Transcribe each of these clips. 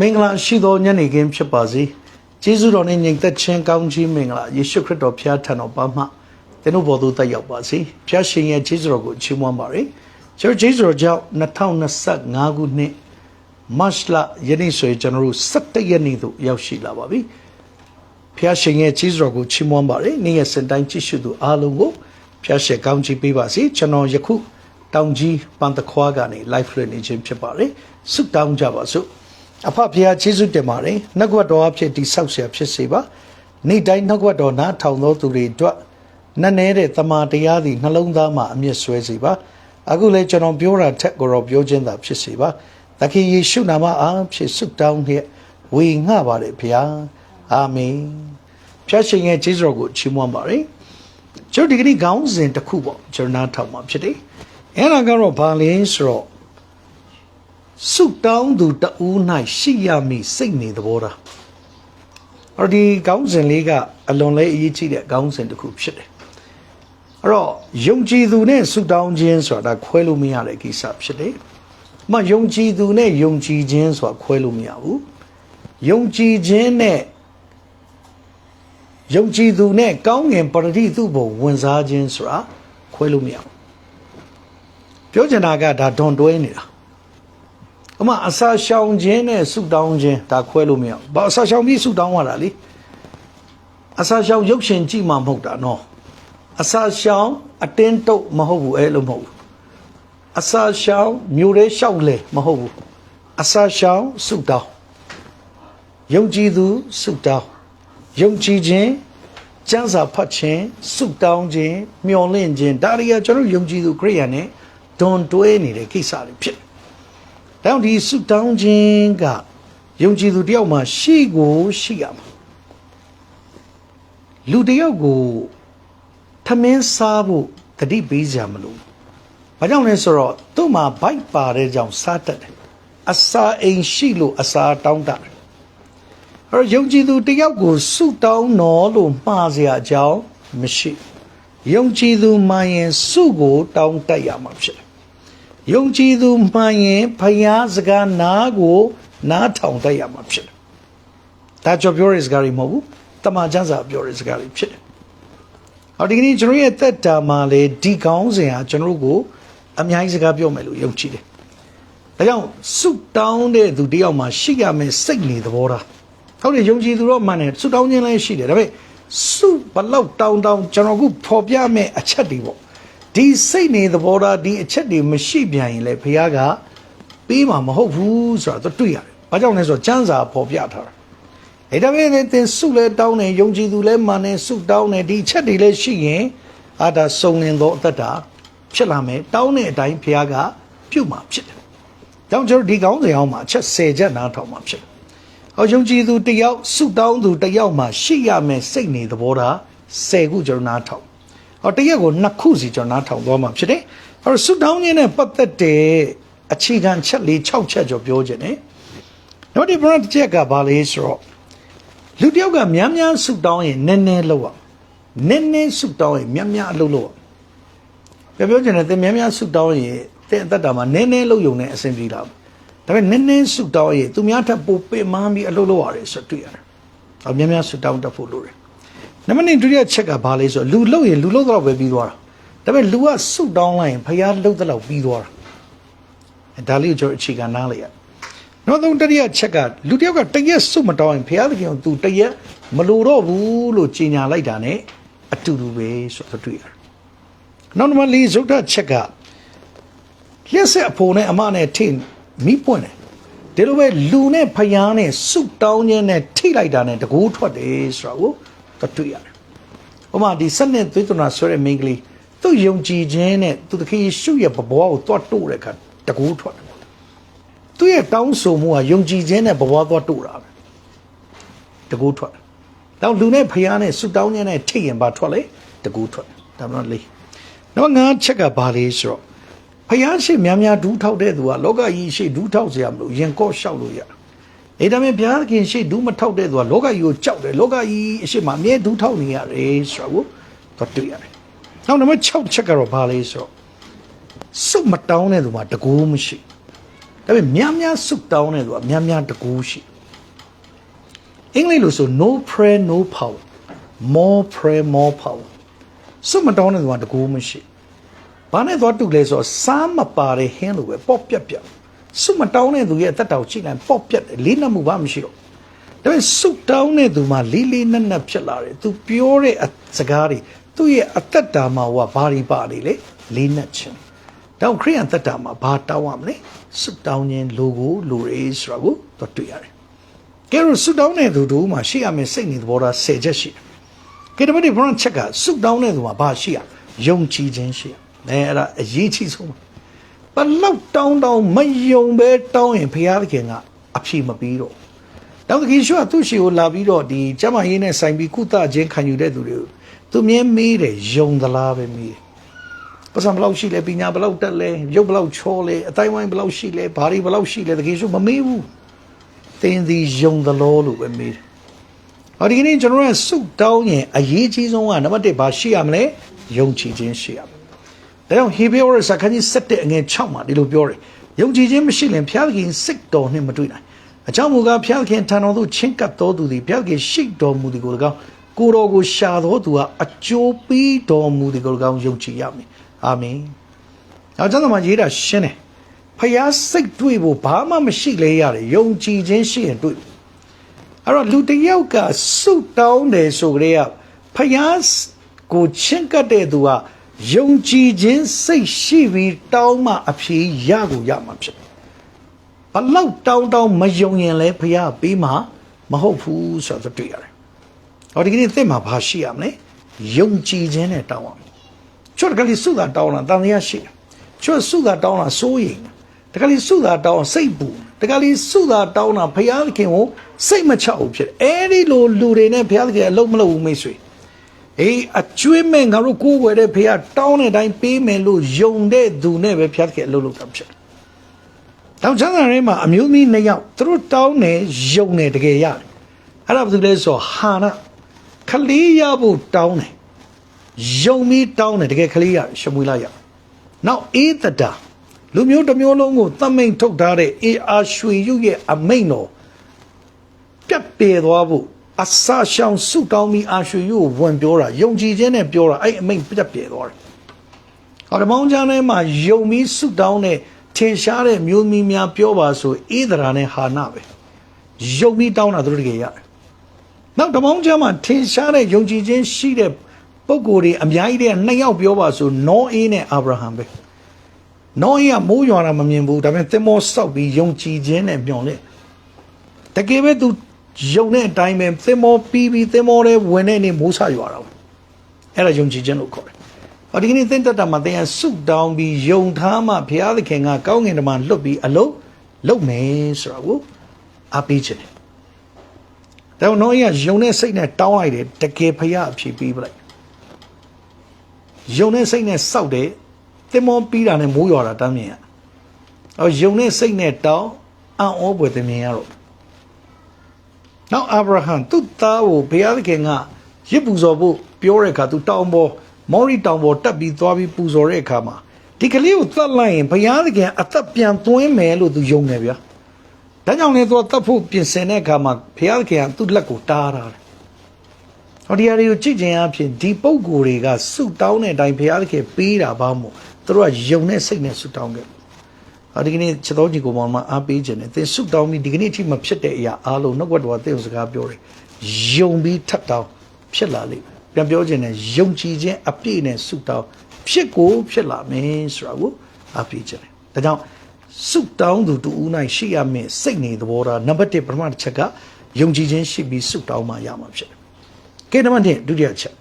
မင်္ဂလာရှိသောညနေခင်းဖြစ်ပါစေကျေးဇူးတော်နဲ့ညီသက်ချင်းကောင်းချီးမင်္ဂလာယေရှုခရစ်တော်ဖျားထံတော်ပါမှသင်တို့ဘော်သို့တက်ရောက်ပါစေဖျားရှင်ရဲ့ကျေးဇူးတော်ကိုချီးမွမ်းပါရစေကျွန်တော်ကျေးဇူးတော်ကြောင့်2025ခုနှစ်မတ်လယနေ့ဆိုရင်ကျွန်တော်တို့17ရက်နေ့သို့ရောက်ရှိလာပါပြီဖျားရှင်ရဲ့ကျေးဇူးတော်ကိုချီးမွမ်းပါရစေနေ့ရက်စင်တိုင်းကြည့်ရှုသူအားလုံးကိုဖျားရှင်ကောင်းချီးပေးပါစေကျွန်တော်ယခုတောင်ကြီးပန်တခွားကနေ live လွှင့်နေခြင်းဖြစ်ပါတယ်ဆုတောင်းကြပါစို့ အဖဖျားကျေးဇူးတင်ပါတယ်နှုတ်ကပတ်တော်အဖြစ်တိဆောက်เสียဖြစ်စေပါနေ့တိုင်းနှုတ်ကပတ်တော်နားထောင်သောသူတွေအတွက်နက်နဲတဲ့တမာတရားသည်နှလုံးသားမှာအမြင့်ဆွဲစေပါအခုလည်းကျွန်တော်ပြောတာထက်ကိုတော့ပြောခြင်းသာဖြစ်စေပါသခင်ယေရှုနာမအားဖြင့်ဆုတောင်းနှင့်ဝေငှပါတယ်ဖျားအာမင်ဖျားရှင်ရဲ့ကျေးဇူးတော်ကိုချီးမွမ်းပါတယ်ကျွန်တော်ဒီကနေ့ခေါင်းစဉ်တစ်ခုပေါ့ကျွန်တော်နားထောင်မှာဖြစ်တယ်အဲ့ဒါကတော့ဘာလဲဆိုတော့ ဆုတောင်းသူတဦး၌ရှိရမည်စိတ်နေသဘောထားအဲ့ဒီကောင်းစဉ်လေးကအလွန်လေးအရေးကြီးတဲ့ကောင်းစဉ်တစ်ခုဖြစ်တယ်အဲ့တော့ယုံကြည်သူနဲ့ဆုတောင်းခြင်းဆိုတာခွဲလို့မရတဲ့ကိစ္စဖြစ်တယ်။မယုံကြည်သူနဲ့ယုံကြည်ခြင်းဆိုတာခွဲလို့မရဘူး။ယုံကြည်ခြင်းနဲ့ယုံကြည်သူနဲ့ကောင်းငင်ပရတိသူ့ဘုံဝင်စားခြင်းဆိုတာခွဲလို့မရဘူး။ပြောချင်တာကဒါဒွန်တွဲနေတာ။ အမအစာရှောင်ခြင်းနဲ့ဆုတောင်းခြင်းဒါခွဲလို့မရဘူး။ဘာအစာရှောင်ပြီးဆုတောင်းရတာလေ။အစာရှောင်ရုပ်ရှင်ကြည့်မှမဟုတ်တာနော်။အစာရှောင်အတင်းတုပ်မဟုတ်ဘူးအဲ့လိုမဟုတ်ဘူး။အစာရှောင်မျိုးရဲလျှောက်လေမဟုတ်ဘူး။အစာရှောင်ဆုတောင်းယုံကြည်သူဆုတောင်းယုံကြည်ခြင်းကျမ်းစာဖတ်ခြင်းဆုတောင်းခြင်းမျှော်လင့်ခြင်းဒါတွေကကျွန်တော်တို့ယုံကြည်သူခရိယန်နဲ့ဒွန်တွဲနေတဲ့ကိစ္စတွေဖြစ်တယ်။ ဒါကြောင့်ဒီဆုတောင်းခြင်းကယုံကြည်သူတယောက်မှာရှိကိုရှိရမှာ။လူတယောက်ကိုထမင်းစားဖို့တတိပေးကြမလို့။ဘာကြောင့်လဲဆိုတော့သူ့မှာဘိုက်ပါတဲ့ကြောင့်စားတတ်တယ်။အစာအိမ်ရှိလို့အစာတောင်းတတ်တယ်။အဲ့တော့ယုံကြည်သူတယောက်ကိုဆုတောင်းတော်လို့မှားเสียအကြောင်းမရှိ။ယုံကြည်သူမှရင်ဆုကိုတောင်းတတ်ရမှာဖြစ်တယ်။ ယုံကြည်သူမှန်ရင်ဖယားစကားနာကို နားထောင်တတ်ရမှာဖြစ်တယ်။ဒါကြောင့်ပြောရတဲ့စကားတွေမဟုတ်ဘူး။တမန်ကျမ်းစာပြောတဲ့စကားတွေဖြစ်တယ်။ဟောဒီကနေ့ကျွန်တော်ရဲ့တက်တာမှာလေဒီကောင်းစဉ်ဟာကျွန်တော်တို့ကိုအများကြီးစကားပြောမယ်လို့ယုံကြည်တယ်။ဒါကြောင့်ဆုတောင်းတဲ့သူတယောက်မှာရှိရမယ်စိတ်နေသဘောထား။ဟုတ်တယ်ယုံကြည်သူတော့မှန်တယ်ဆုတောင်းခြင်းလည်းရှိတယ်ဒါပေမဲ့ဆုဘလောက်တောင်းတောင်းကျွန်တော်ကဖော်ပြမယ်အချက်တွေပေါ့။ ဒီစိတ်နေသဘောထားဒီအချက်တွေမရှိပြန်ရင်လေဘုရားကပေးမှာမဟုတ်ဘူးဆိုတာသူတွေ့ရတယ်။ဘာကြောင့်လဲဆိုတော့ကျမ်းစာပေါ်ပြထားတာ။အဲဒါပေမဲ့သင်စုလဲတောင်းနေယုံကြည်သူလဲမာနေစုတောင်းနေဒီအချက်တွေလဲရှိရင်အာဒါစုံလင်သောအသက်တာဖြစ်လာမယ်။တောင်းတဲ့အတိုင်းဘုရားကပြုမှာဖြစ်တယ်။တောင်းကျွန်တော်ဒီကောင်းစဉ်အောင်မှာအချက်10ချက်နားထောင်မှာဖြစ်တယ်။ဟောယုံကြည်သူတစ်ယောက်စုတောင်းသူတစ်ယောက်မှာရှိရမယ်စိတ်နေသဘောထား10ခုကျွန်တော်နားထောင် ဟောတရက်ကိုနှစ်ခုစီကျွန်တော်နားထောင်သွားမှာဖြစ်တယ်။ဟောဆုတောင်းခြင်းနဲ့ပတ်သက်တဲ့အခြေခံချက်လေး6ချက်ကျော်ပြောခြင်းနဲ့နောက်ဒီဘရတ်ချက်ကဘာလဲဆိုတော့လူတစ်ယောက်ကများများဆုတောင်းရင်နည်းနည်းလုပ်ရအောင်။နည်းနည်းဆုတောင်းရင်များများအလုပ်လုပ်ရအောင်။ပြောပြောခြင်းနဲ့သင်များများဆုတောင်းရင်သင်အသက်တာမှာနည်းနည်းလုပ်ရုံနဲ့အဆင်ပြေလာဘူး။ဒါပေမဲ့နည်းနည်းဆုတောင်းရင်သူများထပ်ပိုပင်မပြီးအလုပ်လုပ်ရတယ်ဆိုတွေ့ရတယ်။ဟောများများဆုတောင်းတတ်ဖို့လိုတယ်။ နံပါတ်1ဒုတိယချက်ကဘာလဲဆိုတော့လူလှုပ်ရင်လူလှုပ်တော့ပဲပြီးသွားတာဒါပေမဲ့လူကစုတောင်းလိုက်ရင်ဖျားလှုပ်တော့ပြီးသွားတာအဲဒါလေးကိုကျွန်တော်အခြေခံနားလိုက်ရနောက်ဆုံးတတိယချက်ကလူတစ်ယောက်ကတရက်စုမတောင်းရင်ဖျားသခင်ကသူတရက်မလိုတော့ဘူးလို့ကြီးညာလိုက်တာ ਨੇ အတူတူပဲဆိုတော့တွေ့ရတယ်နောက်နံပါတ်၄ဇုတ်တချက်ကလျှက်ဆက်အဖို့နဲ့အမနဲ့ထိမိပွင့်တယ်ဒီလိုပဲလူနဲ့ဖျားနဲ့စုတောင်းခြင်းနဲ့ထိလိုက်တာနဲ့တကူထွက်တယ်ဆိုတော့ သူတွေ့ရတယ်ဥပမာဒီဆက်နဲ့သွေးသွနာဆွဲတဲ့မိန်းကလေးသူ့ယုံကြည်ခြင်းနဲ့သူတခင်ယေရှုရဲ့ဘဘွားကိုသွားတို့တဲ့အခါတကူထွက်တယ်သူ့ရဲ့တောင်းဆိုမှုကယုံကြည်ခြင်းနဲ့ဘဘွားသွားတို့တာပဲတကူထွက်တယ်တော့လူနဲ့ဖျားနဲ့ဆုတောင်းခြင်းနဲ့ထိတ်ရင်ပါထွက်လေတကူထွက်ဒါမှမဟုတ်လေးနောက်ငါးချက်ကဘာလဲဆိုတော့ဖျားရှိများများဒူးထောက်တဲ့သူကလောကကြီးရှိဒူးထောက်စရာမလိုရင်ကော့လျှောက်လို့ရတယ် အဲဒါမဲ့ဘုရားသခင်ရှေ့ဒူးမထောက်တဲ့သူကလောကကြီးကိုကြောက်တယ်လောကကြီးအရှိမအမြဲဒူးထောက်နေရတယ်ဆိုတော့သူတွေ့ရတယ်။နောက်နံပါတ်6ချက်ကတော့ဘာလဲဆိုတော့စုမတောင်းတဲ့သူမှာတကူမရှိဒါပေမဲ့များများဆုတောင်းတဲ့သူကများများတကူရှိအင်္ဂလိပ်လိုဆို no prayer no power more prayer more power ဆုမတောင်းတဲ့သူကတကူမရှိဘာနဲ့သွားတူလဲဆိုတော့စားမပါတဲ့ဟင်းလိုပဲပေါ့ပြက်ပြက် ဆုမတောင်းတဲ့သူရဲ့အသက်တောင်ချိလိုက်ပေါ့ပြက်တယ်လေးနက်မှုဘာမရှိတော့ဒါပေမဲ့ဆုတောင်းတဲ့သူမှာလေးလေးနက်နက်ဖြစ်လာတယ်။ तू ပြောတဲ့အစကားတွေသူ့ရဲ့အသက်တာမှာဟိုကဘာတွေပါနေလဲလေးနက်ခြင်း။တောင်ခရိယန်သက်တာမှာဘာတောင်းရမလဲ။ဆုတောင်းခြင်းလိုကိုလိုရဲဆိုတာကိုတော့တွေ့ရတယ်။ကဲလို့ဆုတောင်းတဲ့သူတို့မှာရှိရမယ်စိတ်နေသဘောထား၁၀ချက်ရှိတယ်။ကဲဒါပေမဲ့ဘုရားချက်ကဆုတောင်းတဲ့သူမှာဘာရှိရယုံကြည်ခြင်းရှိရ။အဲအဲ့ဒါအရေးကြီးဆုံးပါ။ ဘလောက်တောင်းတောင်းမယုံပဲတောင်းရင်ဘုရားသခင်ကအဖြေမပေးတော့ဘူးတောင်တကြီးရှုကသူ့ရှိကိုလာပြီးတော့ဒီကျမရေးနဲ့ဆိုင်ပြီးကုသခြင်းခံယူတဲ့သူတွေကိုသူမြင်မေးတယ်ယုံသလားပဲမေးတယ်။ပတ်စံဘယ်လောက်ရှိလဲပညာဘယ်လောက်တက်လဲရုပ်ဘယ်လောက်ချောလဲအတိုင်းဝိုင်းဘယ်လောက်ရှိလဲဘာတွေဘယ်လောက်ရှိလဲတကြီးရှုမမေးဘူး။သင်သည်ယုံသလားလို့ပဲမေးတယ်။ဟောဒီကနေ့ကျွန်တော်ကစုတောင်းရင်အရေးကြီးဆုံးကနံပါတ်1ဘာရှိရမလဲယုံကြည်ခြင်းရှိရမယ်။ ဒါကြောင့်ဟေဘရဲစာခန်းကြီး7အငယ်6မှာဒီလိုပြောတယ်။ယုံကြည်ခြင်းမရှိရင်ဘုရားသခင်စိတ်တော်နှင့်မတွေ့နိုင်။အကြောင်းမူကားဘုရားသခင်ထံတော်သို့ချဉ်ကပ်တော်သူသည်ဘုရားသခင်ရှိတော်မူသည်ကို၎င်းကိုယ်တော်ကိုရှာတော်သူဟာအကျိုးပေးတော်မူသည်ကို၎င်းယုံကြည်ရမည်။အာမင်။နောက်ကျမ်းစာမှာရေးတာရှင်းတယ်။ဖျားစိတ်တွေ့ဖို့ဘာမှမရှိလဲရတယ်။ယုံကြည်ခြင်းရှိရင်တွေ့။အဲ့တော့လူတစ်ယောက်ကဆုတောင်းတယ်ဆိုကြတဲ့ဖျားကိုချင့်ကပ်တဲ့သူဟာ ယုံကြည်ခြင်းစိတ်ရှိပြီးတောင်းမှအဖြေရကိုရမှာဖြစ်တယ်။ဘလောက်တောင်းတောင်းမယုံရင်လည်းဖျားပေးမှာမဟုတ်ဘူးဆိုတော့တွေ့ရတယ်။ဟောဒီကနေ့သင်မှာဘာရှိရမလဲ။ယုံကြည်ခြင်းနဲ့တောင်းရမယ်။ချွတ်တကလေးစုတာတောင်းတာတန်တရားရှိတယ်။ချွတ်စုတာတောင်းတာစိုးရိမ်တယ်။တကလေးစုတာတောင်းစိတ်ပူတကလေးစုတာတောင်းတာဖျားသခင်ကိုစိတ်မချဘူးဖြစ်တယ်။အဲဒီလိုလူတွေနဲ့ဖျားသခင်အလုံးမလုံးဘူးမိတ်ဆွေ။ အေးအကျွေးမဲ့ငါတို့ကိုယ်ဝယ်တဲ့ဖျားတောင်းတဲ့အတိုင်းပေးမယ်လို့ယုံတဲ့သူနဲ့ပဲဖျားသခင်အလုံးလုံးတာဖြစ်တယ်။တောင်းချမ်းသာထဲမှာအမျိုးသမီးနှစ်ယောက်သူတို့တောင်းတယ်ယုံတယ်တကယ်ရတယ်။အဲ့ဒါဘာလို့လဲဆိုတော့ဟာနာခလေးရဖို့တောင်းတယ်ယုံပြီးတောင်းတယ်တကယ်ခလေးရရှမွေလာရနောက်အေးတတာလူမျိုးတစ်မျိုးလုံးကိုသတ်မိန်ထုတ်ထားတဲ့အေအာရွှေရုရဲ့အမိန်တော်ပြတ်ပေသွားဖို့ အဆရှောင်ဆုတောင်းပြီးအာရွှေရုကိုဝင်ပြောတာယုံကြည်ခြင်းနဲ့ပြောတာအဲ့အမိန်ပြတ်ပေသွားတယ်ဟောဒီမောင်ချမ်းထဲမှာယုံပြီးဆုတောင်းတဲ့ထင်ရှားတဲ့မျိုးမီများပြောပါဆိုအေးတရာနဲ့ဟာနာပဲယုံပြီးတောင်းတာသူတို့တကယ်ရတယ်နောက်ဓမ္မောင်းကျမ်းမှာထင်ရှားတဲ့ယုံကြည်ခြင်းရှိတဲ့ပုဂ္ဂိုလ်တွေအများကြီးတဲ့နှစ်ယောက်ပြောပါဆိုနောအေးနဲ့အာဗြဟံပဲနောအေးကမိုးရွာတာမမြင်ဘူးဒါပေမဲ့သင်္ဘောစောက်ပြီးယုံကြည်ခြင်းနဲ့မျှော်လင့်တကယ်ပဲသူ ယုံတဲ့အတိုင်းပဲသင်္ဘောပြီးပြီးသင်္ဘောထဲဝင်တဲ့နေ့မိုးဆရွာတာပေါ့အဲ့ဒါယုံကြည်ခြင်းလို့ခေါ်တယ်။ဒီကနေ့သင်တတ်တာမှာသင်ရဆုတောင်းပြီးယုံထားမှဘုရားသခင်ကကောင်းကင်တမန်လွတ်ပြီးအလုံးလုပ်မယ်ဆိုတာကိုအားပေးခြင်းတယ်ဒါကြောင့်နောအေးကယုံတဲ့စိတ်နဲ့တောင်းလိုက်တယ်တကယ်ဖရအဖြစ်ပြီးပလိုက်ယုံတဲ့စိတ်နဲ့စောက်တယ်တင်မောပြီးတာနဲ့မိုးရွာတာတမ်းမြင်ရအော်ယုံတဲ့စိတ်နဲ့တောင်းအံ့ဩပွေတင်မြင်ရတော့ နောက်အာဗြဟံသူ့သားကိုဘုရားသခင်ကရစ်ပူဇော်ဖို့ပြောတဲ့အခါသူတောင်းပေါ်မော်ရီတောင်ပေါ်တက်ပြီးသွားပြီးပူဇော်တဲ့အခါမှာဒီကလေးကိုသတ်လိုက်ရင်ဘုရားသခင်အသက်ပြန်သွင်းမယ်လို့သူယုံတယ်ဗျာဒါကြောင့်လည်းသူကတတ်ဖို့ပြင်ဆင်တဲ့အခါမှာဘုရားသခင်ကသူ့လက်ကိုတားထားတယ်။ဟောဒီဟာတွေကိုကြည့်ခြင်းအပြင်ဒီပုံကိုယ်တွေကဆုတောင်းတဲ့အတိုင်းဘုရားသခင်ပေးတာဘာမို့သူတို့ကယုံတဲ့စိတ်နဲ့ဆုတောင်းခဲ့။ ဟောဒီကနေ့ချက်တော်ကြီးကိုမောင်မအားပေးခြင်းနဲ့သင်ဆုတောင်းပြီးဒီကနေ့အထိမဖြစ်တဲ့အရာအားလုံးနှုတ်ကပတ်တော်ကသင်ကိုစကားပြောတယ်။ယုံပြီးထပ်တောင်းဖြစ်လာလိမ့်မယ်။ပြန်ပြောခြင်းနဲ့ယုံကြည်ခြင်းအပြည့်နဲ့ဆုတောင်းဖြစ်ကိုဖြစ်လာမယ်ဆိုတာကိုအားပေးခြင်း။ဒါကြောင့်ဆုတောင်းသူတူဦး၌ရှိရမယ့်စိတ်နေသဘောထားနံပါတ်1ပထမတစ်ချက်ကယုံကြည်ခြင်းရှိပြီးဆုတောင်းမှရမှာဖြစ်တယ်။ကဲနံပါတ်2ဒုတိယချက်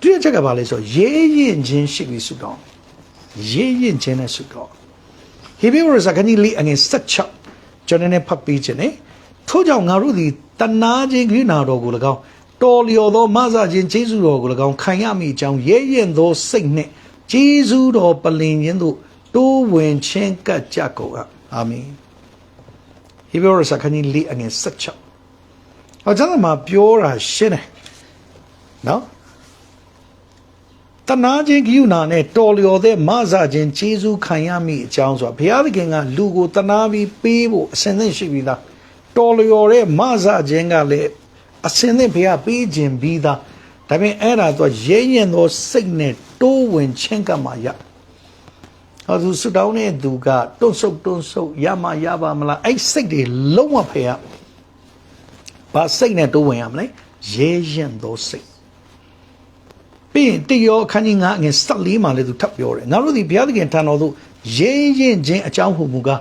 ဒုတိယချက်ကဘာလဲဆိုတော့ရေးရင်ခြင်းရှိပြီးဆုတောင်းရေးရင်ခြင်းနဲ့ဆုတောင်း ဟေဘရဲစကားကြီးလေးအငယ်16ကျွန်တော်နဲ့ဖတ်ပြီးခြင်း ਨੇ ထို့ကြောင့်ငါတို့သည်တနာခြင်းခိနာတော်ကို၎င်းတော်လျော်သောမဆခြင်းကျေးဇူးတော်ကို၎င်းခံရမိအကြောင်းရဲရင်သောစိတ်နှင့်ကျေးဇူးတော်ပလင်ခြင်းတို့တိုးဝင်ချင်းကပ်ကြကုန်အပ်အာမင်ဟေဘရဲစခန်းကြီးလေးအငယ်16ဟောကျွန်တော်မှာပြောတာရှင်းတယ်နော် တနာခြင်းဂိယူနာနဲ့တော်လျော်တဲ့မဆခြင်းကျေးဇူးခံရမိအကြောင်းဆိုတာဘုရားသခင်ကလူကိုတနာပြီးပေးဖို့အစဉ်သင့်ရှိပြီးသားတော်လျော်တဲ့မဆခြင်းကလည်းအစဉ်သင့်ဘုရားပေးခြင်းပြီးသားဒါပေမဲ့အဲ့ဒါတော့ရဲရင်သောစိတ်နဲ့တိုးဝင်ချင်းကမှရဟောသူဆူတောင်းတဲ့သူကတွန့်ဆုတ်တွန့်ဆုတ်ရမရပါမလားအဲ့စိတ်တွေလုံးဝဖေရဘာစိတ်နဲ့တိုးဝင်ရမလဲရဲရင်သောစိတ် ပြီးရင်တယောအခန်းကြီး9အငယ်14မှာလည်းသူထပ်ပြောတယ်ငါတို့ဒီဘုရားသခင်ထံတော်သို့ရဲရင်ချင်းအကြောင်းဟုမူကား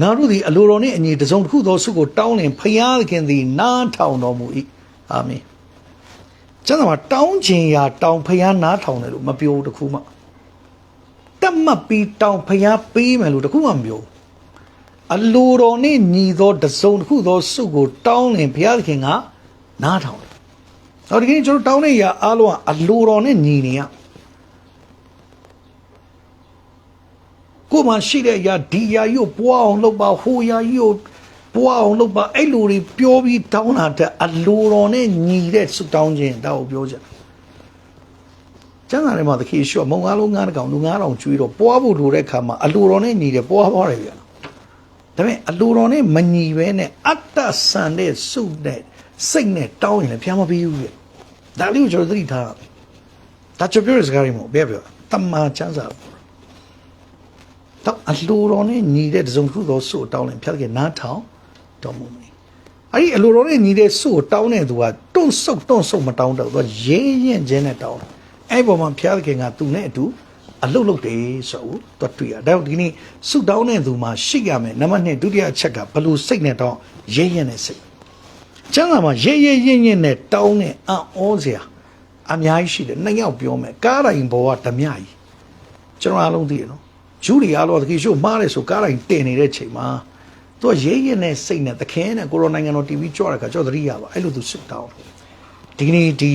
ငါတို့ဒီအလိုတော်နှင့်အညီတစုံတစ်ခုသောဆုကိုတောင်းလင်ဘုရားသခင်သည်နားထောင်တော်မူ၏အာမင်ကျမ်းစာမှာတောင်းခြင်းရာတောင်းဘုရားနားထောင်တယ်လို့မပြောဘူးတစ်ခုမှတတ်မှတ်ပြီးတောင်းဘုရားပေးမယ်လို့တစ်ခုမှမပြောဘူးအလိုတော်နှင့်ညီသောတစုံတစ်ခုသောဆုကိုတောင်းလင်ဘုရားသခင်ကနားထောင်တယ်။ တော့ဒီကနေ့ကျွန်တော်တောင်းတဲ့အရာအားလုံးကအလိုတော်နဲ့ညီနေရကိုမှရှိတဲ့အရာဒီအရာကြီးကိုပွားအောင်လုပ်ပါဟိုအရာကြီးကိုပွားအောင်လုပ်ပါအဲ့လိုတွေပြောပြီးတောင်းတာတဲ့အလိုတော်နဲ့ညီတဲ့ဆုတောင်းခြင်းဒါကိုပြောကြကျမ်းစာထဲမှာသခင်ရှော့မုံကားလုံးငါးကောင်လူငါးတောင်ကျွေးတော့ပွားဖို့လိုတဲ့ခါမှာအလိုတော်နဲ့ညီတယ်ပွားပွားတယ်ဗျာဒါပေမဲ့အလိုတော်နဲ့မညီပဲနဲ့အတ္တဆန်တဲ့စုနဲ့စိတ်နဲ့တောင်းရင်လည်းဘုရားမပေးဘူးဗျာ ဒါလေးကိုကျွန်တော်သတိထားရမယ်။ဒါကျွန်တော်ပြောတဲ့စကားတွေမဟုတ်ဘယ်ပြောတမန်ချမ်းစာတော့အလိုတော်နဲ့ညီတဲ့တစုံတစ်ခုသောဆုကိုတောင်းရင်ဖျားတဲ့နားထောင်တော်မူမယ်။အဲ့ဒီအလိုတော်နဲ့ညီတဲ့ဆုကိုတောင်းတဲ့သူကတွန့်ဆုတ်တွန့်ဆုတ်မတောင်းတော့သူကရဲရင်ချင်းနဲ့တောင်းတယ်။အဲ့ဒီပုံမှာဖျားတဲ့ကသူနဲ့အတူအလုတ်လုတ်တယ်ဆိုတော့တွေ့ရ။ဒါကြောင့်ဒီနေ့ဆုတောင်းတဲ့သူမှာရှိရမယ်။နံပါတ်2ဒုတိယအချက်ကဘယ်လိုစိတ်နဲ့တောင်းရဲရင်နဲ့စိတ်။ ကျမ်းစာမှာရဲရဲရင်ရင်နဲ့တောင်းတဲ့အံ့ဩစရာအများကြီးရှိတယ်။နှစ်ယောက်ပြောမယ်။ကားတိုင်းဘောကဓမြကြီးကျွန်တော်အားလုံးသိရနော်။ဂျူးတွေအားလုံးတကယ်ရှိမားတယ်ဆိုကားတိုင်းတင်နေတဲ့ချိန်မှာသူကရဲရဲနဲ့စိတ်နဲ့သခင်နဲ့ကိုရိုနိုင်ငံတော် TV ကြွတဲ့ခါကျွန်တော်သတိရပါအဲ့လိုသူစစ်တောင်းဒီကနေ့ဒီ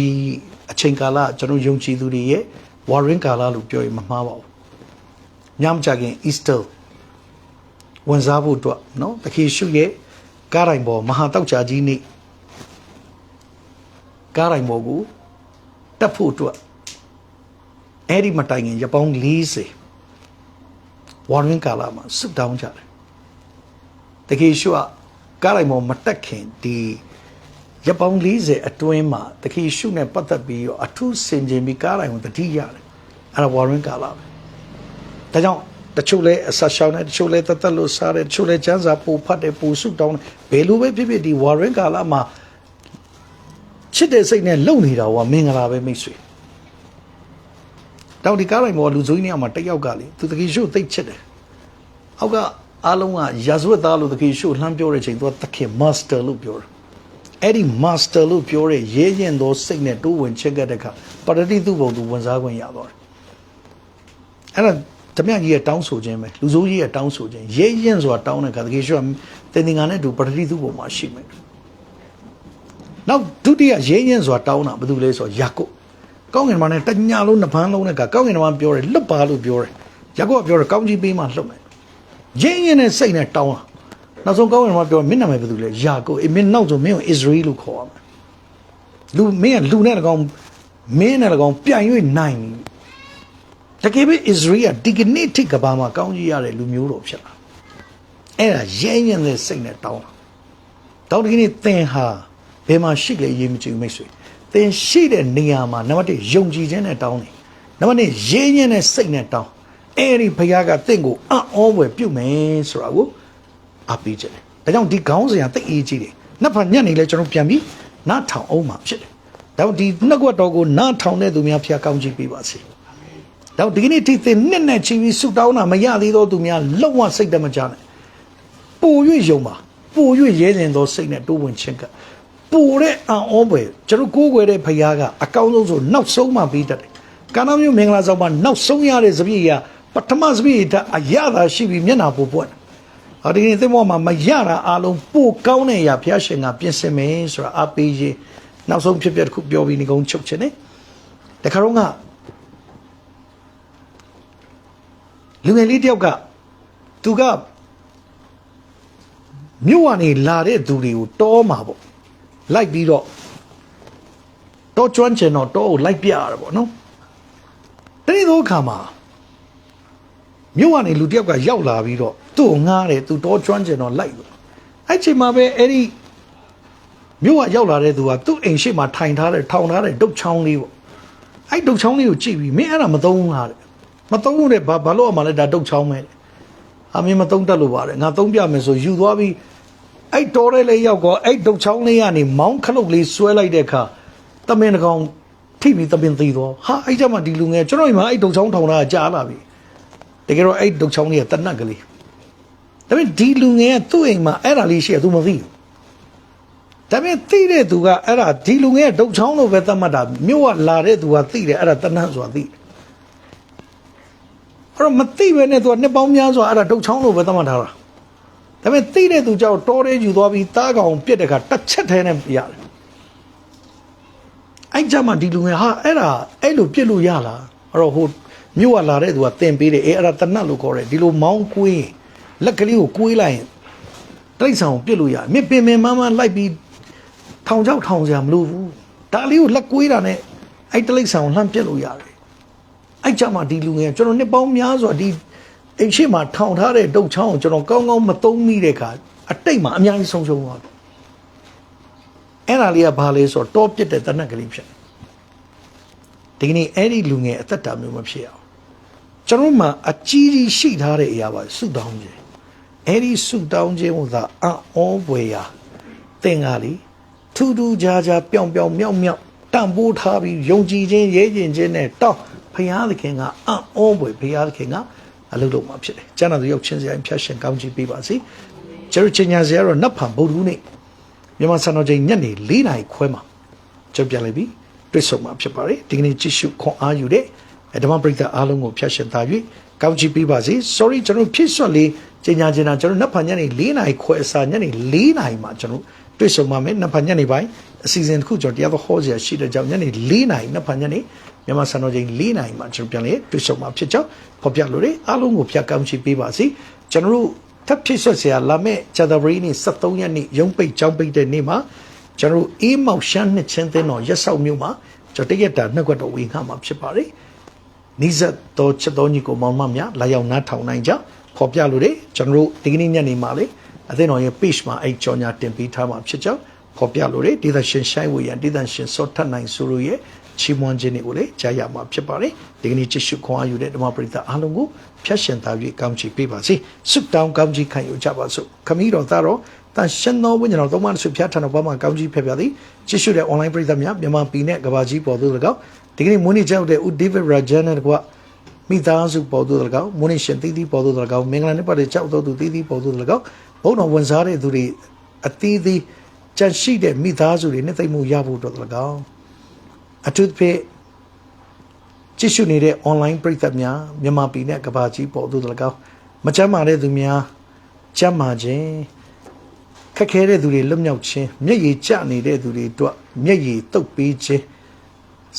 အချိန်ကာလကျွန်တော်ယုံကြည်သူတွေရဲ့ဝါရင်ကာလလို့ပြောရင်မမှားပါဘူးညမကြခင် Easter ဝန်စားဖို့အတွက်နော်တခင်ရှုရဲ့ကားတိုင်းပေါ်မဟာတောက်ချာကြီးနေ့ ကားတိုင်းပေါ်ကိုတက်ဖို့အတွက်အဲ့ဒီမတိုင်ခင်ရပောင်း40ဝါရင်ကာလမှာစစ်တောင်းကြတယ်တကယ်ရှုကကားတိုင်းပေါ်မတက်ခင်ဒီရပောင်း40အတွင်းမှာတကယ်ရှုနဲ့ပတ်သက်ပြီးတော့အထူးစင်ကြင်ပြီးကားတိုင်းကိုတတိရတယ်အဲ့ဒါဝါရင်ကာလပဲဒါကြောင့်တချို့လဲအဆက်ရှောင်းတယ်တချို့လဲတသက်လို့စားတယ်တချို့လဲကျန်းစာပူဖတ်တယ်ပူစုတောင်းတယ်ဘယ်လိုပဲဖြစ်ဖြစ်ဒီဝါရင်ကာလမှာ ချစ်တဲ့စိတ်နဲ့လုံနေတာကမင်္ဂလာပဲမိတ်ဆွေတောင်ဒီကားတိုင်းပေါ်လူစိုးကြီးနေရာမှာတက်ယောက်ကလေသူတကယ်ရှုသိတ်ချစ်တယ်အောက်ကအားလုံးကရာဇဝတ်သားလို့တကယ်ရှုလှမ်းပြောတဲ့ချိန်သူကတခင် master လို့ပြောတယ်အဲ့ဒီ master လို့ပြောတဲ့ရဲရင်သောစိတ်နဲ့တိုးဝင်ချက်ကတဲ့အခါပရတိသူ့ဘုံသူဝင်စားခွင့်ရသွားတယ်အဲ့ဒါဓမြကြီးရဲ့တောင်းဆိုခြင်းပဲလူစိုးကြီးရဲ့တောင်းဆိုခြင်းရဲရင်ဆိုတာတောင်းတဲ့အခါတကယ်ရှုကတင်တင်ငါနဲ့တူပရတိသူ့ဘုံမှာရှိမယ် နောက်ဒုတိယရဲရင်ဆိုတာတောင်းတာဘာလို့လဲဆိုတော့ယာကုပ်ကောင်းကင်မှာနဲ့တညာလုံးနှစ်ပန်းလုံးနဲ့ကကောင်းကင်မှာပြောတယ်လွတ်ပါလို့ပြောတယ်ယာကုပ်ကပြောတယ်ကောင်းကြီးပေးမှလွတ်မယ်ရင်းရင်နဲ့စိတ်နဲ့တောင်းတာနောက်ဆုံးကောင်းကင်မှာပြောမင်းနာမည်ဘာလို့လဲယာကုပ်အေးမင်းနောက်ဆုံးမင်းကိုဣသရေလလို့ခေါ်ရမယ်လူမင်းကလူနဲ့၎င်းမင်းနဲ့၎င်းပြန်၍နိုင်ပြီတကယ်ပဲဣသရေလဒီကနေ့ထိကဘာမှာကောင်းကြီးရတဲ့လူမျိုးတော်ဖြစ်လာအဲ့ဒါရင်းရင်နဲ့စိတ်နဲ့တောင်းတာတောင်းဒီကနေ့သင်ဟာ ဘယ်မှာရှိလဲရေးမကြည့်ဘူးမိတ်ဆွေသင်ရှိတဲ့နေရာမှာနံပါတ်1ယုံကြည်ခြင်းနဲ့တောင်းတယ်နံပါတ်2ရေးခြင်းနဲ့စိတ်နဲ့တောင်းအဲ့ဒီဘုရားကသင်ကိုအံ့ဩဖွယ်ပြုမယ်ဆိုတာကိုအပေးချက်တယ်ဒါကြောင့်ဒီခေါင်းစဉ်ကသိအေးကြီးတယ်နှစ်ဖက်ညက်နေလဲကျွန်တော်ပြန်ပြီးနားထောင်အောင်မှာဖြစ်တယ်ဒါကြောင့်ဒီနှစ်ကွက်တော်ကိုနားထောင်တဲ့သူများဖျားကောင်းချီးပေးပါစေတော့ဒီကနေ့ထိသင်နှစ်နဲ့ချီပြီးဆုတောင်းတာမရသေးသောသူများလုံးဝစိတ်တမကြနဲ့ပို၍ယုံပါပို၍ရဲလင်သောစိတ်နဲ့တိုးဝင်ခြင်းက ပိုတဲ့အံ့ဩပွဲကျွန်တော်ကိုးကွယ်တဲ့ဖခင်ကအကောင်းဆုံးဆိုနောက်ဆုံးမှပြီးတတ်တယ်ကာနာမျိုးမင်္ဂလာဆောင်မှာနောက်ဆုံးရတဲ့စပြည့်ရပထမစပြည့်တဲ့အရသာရှိပြီးမျက်နာပိုပွက်ဟောဒီနေ့သင်မောမှာမရတာအလုံးပိုကောင်းတဲ့အရာဘုရားရှင်ကပြင်ဆင်မယ်ဆိုတာအပေးရေးနောက်ဆုံးဖြစ်ပျက်တစ်ခုပြောပြီးနေကုန်းချုပ်ခြင်းနဲ့တခါတော့ကလူငယ်လေးတယောက်ကသူကမြို့ကနေလာတဲ့သူတွေကိုတောမှာပေါ့ လိုက်ပြီးတော့တော့ကျွမ်းကျင်တော့တော့ကိုလိုက်ပြရတယ်ပေါ့နော်တနေ့သောအခါမှာမြို့ကနေလူတစ်ယောက်ကရောက်လာပြီးတော့သူ့ကိုငားတယ်သူတော့ကျွမ်းကျင်တော့လိုက်လို့အဲ့ချိန်မှာပဲအဲ့ဒီမြို့ကရောက်လာတဲ့သူကသူ့အိမ်ရှိမှာထိုင်ထားတဲ့ထောင်ထားတဲ့ဒုတ်ချောင်းလေးပေါ့အဲ့ဒုတ်ချောင်းလေးကိုကြည့်ပြီးမင်းအဲ့ဒါမသုံးဘူးလားတဲ့မသုံးဘူးတဲ့ဘာဘာလို့အမှလဲဒါဒုတ်ချောင်းပဲတဲ့အမင်းမသုံးတတ်လို့ပါတယ်ငါသုံးပြမယ်ဆိုယူသွားပြီး အဲ့တော်တဲ့လေးရောက်တော့အဲ့ဒုတ်ချောင်းလေးကနေမောင်းခလုတ်လေးဆွဲလိုက်တဲ့အခါတမင်တကောင်ထိပြီးတမင်သေးသွားဟာအဲ့ကြမှာဒီလူငယ်ကျွန်တော်ဒီမှာအဲ့ဒုတ်ချောင်းထောင်တာကြားလာပြီတကယ်တော့အဲ့ဒုတ်ချောင်းလေးကတနတ်ကလေးဒါပေမဲ့ဒီလူငယ်ကသူ့အိမ်မှာအဲ့ဒါလေးရှိရသူမသိဘူးဒါပေမဲ့သိတဲ့သူကအဲ့ဒါဒီလူငယ်ကဒုတ်ချောင်းလို့ပဲသတ်မှတ်တာမြို့ကလာတဲ့သူကသိတယ်အဲ့ဒါတဏှတ်ဆိုတာသိတယ်အဲ့တော့မသိပဲနဲ့သူကနှစ်ပေါင်းများစွာအဲ့ဒါဒုတ်ချောင်းလို့ပဲသတ်မှတ်ထားတာ ဒါပေမဲ့သိတဲ့သူကြောင့်တော်တဲ့ယူသွားပြီးတားကောင်ပြစ်တဲ့ခါတစ်ချက်ထဲနဲ့ရတယ်အဲ့ကြမှာဒီလူငယ်ဟာအဲ့ဒါအဲ့လိုပြစ်လို့ရလားအဲ့တော့ဟိုမြို့ကလာတဲ့သူကတင်ပေးတယ်အေးအဲ့ဒါတဏှတ်လို့ခေါ်တယ်ဒီလိုမောင်းကွေးလက်ကလေးကိုကွေးလိုက်ရင်တိရစ္ဆာန်ကိုပြစ်လို့ရတယ်မြစ်ပင်ပင်မမလိုက်ပြီးထောင်ချောက်ထောင်စရာမလိုဘူးဒါလေးကိုလက်ကွေးတာနဲ့အဲ့တိရစ္ဆာန်ကိုလှမ်းပြစ်လို့ရတယ်အဲ့ကြမှာဒီလူငယ်ကျွန်တော်နှစ်ပေါင်းများစွာဒီ အိမ်ရှိမှာထောင်ထားတဲ့ဒုတ်ချောင်းကိုကျွန်တော်ကောင်းကောင်းမသုံးမိတဲ့အခါအတိတ်မှာအများကြီးဆုံးရှုံးသွားတယ်အဲ့ဒါလေးကဘာလဲဆိုတော့တောပြစ်တဲ့တနက်ကလေးဖြစ်တယ်ဒီကနေ့အဲ့ဒီလူငယ်အသက်တာမျိုးမဖြစ်အောင်ကျွန်တော်တို့မှာအကြီးကြီးရှိထားတဲ့အရာပါစုတောင်းခြင်းအဲ့ဒီဆုတောင်းခြင်းဟိုသာအံ့ဩဖွယ်ရာသင်္ကားလီထူးထူးခြားခြားပြောင်ပြောင်မြောက်မြောက်တန်ဖိုးထားပြီးယုံကြည်ခြင်းရဲကျင်ခြင်းနဲ့တောင်းဖရာသခင်ကအံ့ဩဖွယ်ဖရာသခင်က အလုပ်လုပ်မှာဖြစ်တယ်။ကျမ်းစာသူရောက်ချင်းစရာဖြတ်ရှင်ကောင်းချီးပေးပါစေ။ကျတို့ချင်းညာစရာတော့နတ်ဖန်ဗုဒ္ဓဟူးနေ့မြန်မာစံတော်ချိန်ညနေ၄နာရီခွဲမှာကျုပ်ပြန်လိုက်ပြီးတွေ့ဆုံမှာဖြစ်ပါတယ်။ဒီကနေ့ကြည့်ရှုခွန်အားယူတဲ့ဓမ္မပရိသတ်အားလုံးကိုဖြတ်ရှင်သား၍ကောင်းချီးပေးပါစေ။ sorry ကျွန်တော်ဖြစ်စွက်လေးကျင်ညာကျင်တာကျွန်တော်နတ်ဖန်ညနေ၄နာရီခွဲအစားညနေ၄နာရီမှာကျွန်တော်တွေ့ဆုံပါမယ်နတ်ဖန်ညနေပိုင်းအစီအစဉ်တစ်ခုကျွန်တော်တရားတော်ဟောစရာရှိတဲ့ကြောင့်ညနေ၄နာရီနတ်ဖန်ညနေ မြန်မာစံတော်ချိန်၄နာရီမှာကျွန်တော်ပြန်လေတွေ့ဆုံမှာဖြစ်ကြောင်းဖော်ပြလိုတယ်အားလုံးကိုဖြတ်ကောင်းချီးပေးပါစေကျွန်တော်တို့ထပ်ဖြစ်ဆွက်စရာလာမဲ့ဇာတပရီနေ့73ရက်နေ့ရုံးပိတ်ကြောင်းပိတ်တဲ့နေ့မှာကျွန်တော်တို့အေးမောက်ရှမ်းနှစ်ချင်းသင်းတော်ရက်ဆောက်မြို့မှာကျွန်တော်တရက်တာနှုတ်ကပတ်တော်ဝင်ခါမှာဖြစ်ပါတယ်နိဇတ်တော်ချက်တော်ညီကိုမောင်မများလာရောက်နားထောင်နိုင်ကြဖော်ပြလို့တယ်ကျွန်တော်တို့ဒီကနေ့ညနေမှာလေအသင်းတော်ရဲ့ page မှာအဲ့ကြော်ညာတင်ပေးထားမှာဖြစ်ကြောင်းဖော်ပြလို့တယ်ဒေသရှင်ရှိုင်းဝေရန်ဒေသရှင်စောထတ်နိုင်ဆိုလို့ရဲ့ ချီးမွမ်းခြင်းတွေကိုလည်းကြားရမှာဖြစ်ပါတယ်ဒီကနေ့ကြည့်ရှုခွန်အားယူတဲ့ဓမ္မပရိသတ်အားလုံးကိုဖျက်ရှင်သား၍ကောင်းချီးပေးပါစေဆုတောင်းကောင်းချီးခံယူကြပါစို့ခမည်းတော်သားတော်တန်ရှင်သောဝိညာဉ်တော်သုံးပါးဆုဖျားထံတော်ဘာမှကောင်းချီးဖျက်ပြသည်ကြည့်ရှုတဲ့ online ပရိသတ်များမြန်မာပြည်နဲ့ကမ္ဘာကြီးပေါ်သို့၎င်းဒီကနေ့မွေးနေ့ကြောက်တဲ့ဦးဒေးဗစ်ရာဂျန်နဲ့တကွမိသားစုပေါ်သူတ၎င်းမုန်းရှင်တီးတီးပေါ်သူတ၎င်းမင်္ဂလာနေ့ပတ်တဲ့ကြောက်တော်သူတီးတီးပေါ်သူတ၎င်းဘုန်းတော်ဝန်စားတဲ့သူတွေအသီးသီးကြန့်ရှိတဲ့မိသားစုတွေနှစ်သိမ့်မှုရဖို့အတွက်တ၎င်း အထူးသဖြင့်ကြည့်ရှုနေတဲ့ online ပရိသတ်များမြန်မာပြည်နဲ့ကမ္ဘာကြီးပေါ်သူတ၎င်းမကြမ်းမာတဲ့သူများကြမ်းမာခြင်းခက်ခဲတဲ့သူတွေလွတ်မြောက်ခြင်းမျက်ရည်ကျနေတဲ့သူတွေအတွက်မျက်ရည်တုပ်ပေးခြင်း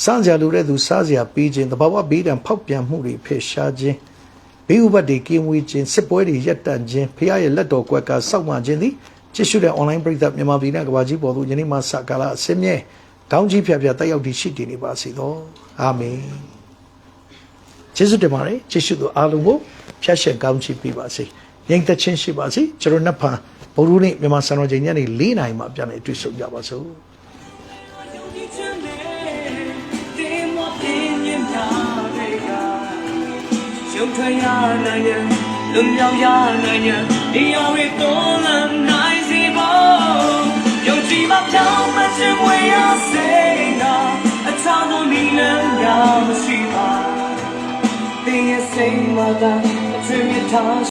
စမ်းစရာလိုတဲ့သူစားစရာပေးခြင်းတဘာဝဘေးဒဏ်ဖောက်ပြန်မှုတွေဖယ်ရှားခြင်းဘေးဥပတ်တွေကင်းဝေးခြင်းစစ်ပွဲတွေရပ်တန့်ခြင်းဖခင်ရဲ့လက်တော်ကွက်ကစောက်မှခြင်းသည်ကြည့်ရှုတဲ့ online ပရိသတ်မြန်မာပြည်နဲ့ကမ္ဘာကြီးပေါ်သို့ယနေ့မှစကားလာအစင်းမြဲ ကောင်းကြီးဖျားဖျားတက်ရောက်တည်ရှိတည်နေပါစေသောအာမင်ယေရှုတင်ပါတယ်ယေရှုတို့အားလုံးကိုဖျက်ရှက်ကောင်းချီးပေးပါစေ။ငြိမ်သက်ခြင်းရှိပါစေ။ကျွန်တော်နှစ်ဖန်ဗုဒ္ဓနေ့မြန်မာစံတော်ချိန်ညနေ၄နာရီမှာပြန်လည်တွေ့ဆုံကြပါစို့။ Jump to your nanya, lum yao ya nanya, di yawe to lam na Being a same mother, a dream you touch.